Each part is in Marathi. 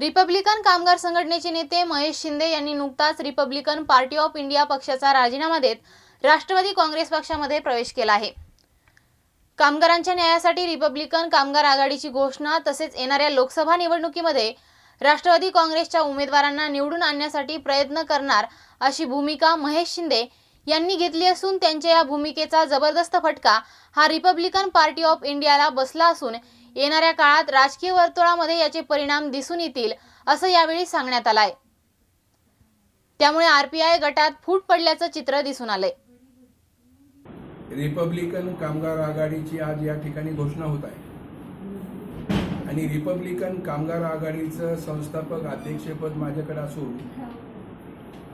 रिपब्लिकन कामगार संघटनेचे नेते महेश शिंदे यांनी नुकताच रिपब्लिकन पार्टी ऑफ इंडिया पक्षाचा राजीनामा देत राष्ट्रवादी काँग्रेस पक्षामध्ये प्रवेश केला आहे. कामगारांच्या न्यायासाठी रिपब्लिकन कामगार आघाडीची घोषणा तसेच येणाऱ्या लोकसभा निवडणुकीमध्ये राष्ट्रवादी काँग्रेसच्या उमेदवारांना निवडून आणण्यासाठी प्रयत्न करणार अशी भूमिका महेश शिंदे यांनी घेतली असून त्यांच्या या भूमिकेचा जबरदस्त फटका हा रिपब्लिकन पार्टी ऑफ इंडियाला बसला असून येणाऱ्या काळात राजकीय वर्तुळामध्ये याचे परिणाम दिसून येतील असं यावेळी सांगण्यात आलं आहे त्यामुळे आरपीआय गटात फूट पडल्याचं चित्र दिसून आलंय. रिपब्लिकन कामगार आघाडीची आज या ठिकाणी घोषणा होत आहे. आणि रिपब्लिकन कामगार आघाडीचं संस्थापक अध्यक्षपद माझ्याकडे असून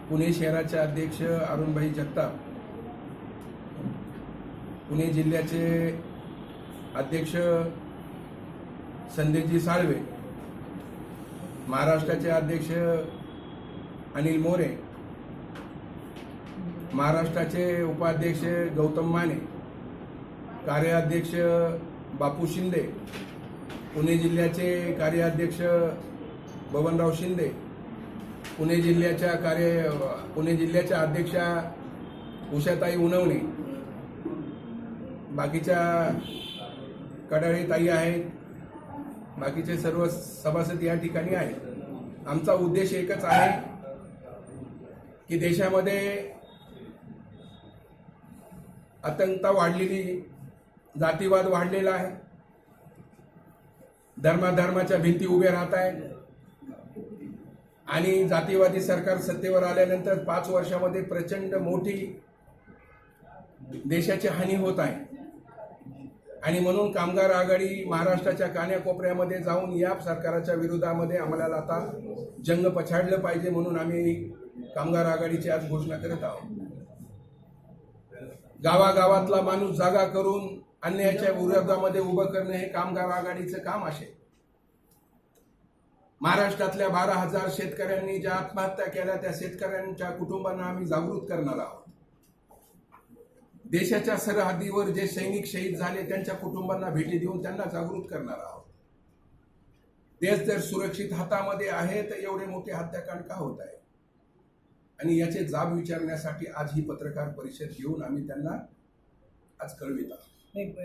पुणे शहराचे अध्यक्ष अरुणभाई जगताप पुणे जिल्ह्याचे अध्यक्ष संदेशजी साळवे महाराष्ट्राचे अध्यक्ष अनिल मोरे महाराष्ट्राचे उपाध्यक्ष गौतम माने कार्याध्यक्ष बापू शिंदे पुणे जिल्ह्याचे कार्याध्यक्ष बबनराव शिंदे पुणे जिल्ह्याच्या कार्य पुणे जिल्ह्याच्या अध्यक्षा उषाताई उनवणे बाकीच्या कडाळे ताई आहेत बाकीचे सर्व सभासद या ठिकाणी आहेत. आमचा उद्देश एकच आहे की देशामध्ये आतंकता वाढलेली जातीवाद वाढलेला आहे. धर्माधर्माच्या भिंती उभ्या राहत आहेत. आणि जातीवादी सरकार सत्तेवर आल्यानंतर पाच वर्षामध्ये प्रचंड मोठी देशाची हानी होत आहे. आणि म्हणून कामगार आघाडी महाराष्ट्राच्या कान्याकोपऱ्यामध्ये जाऊन या सरकाराच्या विरोधामध्ये आम्हाला आता जंग पछाडलं पाहिजे म्हणून आम्ही कामगार आघाडीची आज घोषणा करत आहोत. गावागावातला माणूस जागा करून अन्यायाच्या विरोधामध्ये उभं करणे हे कामगार आघाडीचं काम असेल महाराष्ट्रातल्या बारा हजार शेतकऱ्यांनी ज्या आत्महत्या केल्या त्या शेतकऱ्यांच्या कुटुंबांना आम्ही जागृत करणार आहोत. देशाच्या सरहद्दीवर जे सैनिक शहीद झाले त्यांच्या कुटुंबांना भेटी देऊन त्यांना जागृत करणार आहोत. देश जर सुरक्षित हातामध्ये आहे तर एवढे मोठे हत्याकांड का होत आहे? आणि याचे जाब विचारण्यासाठी आज ही पत्रकार परिषद घेऊन आम्ही त्यांना आज कळवित आहोत.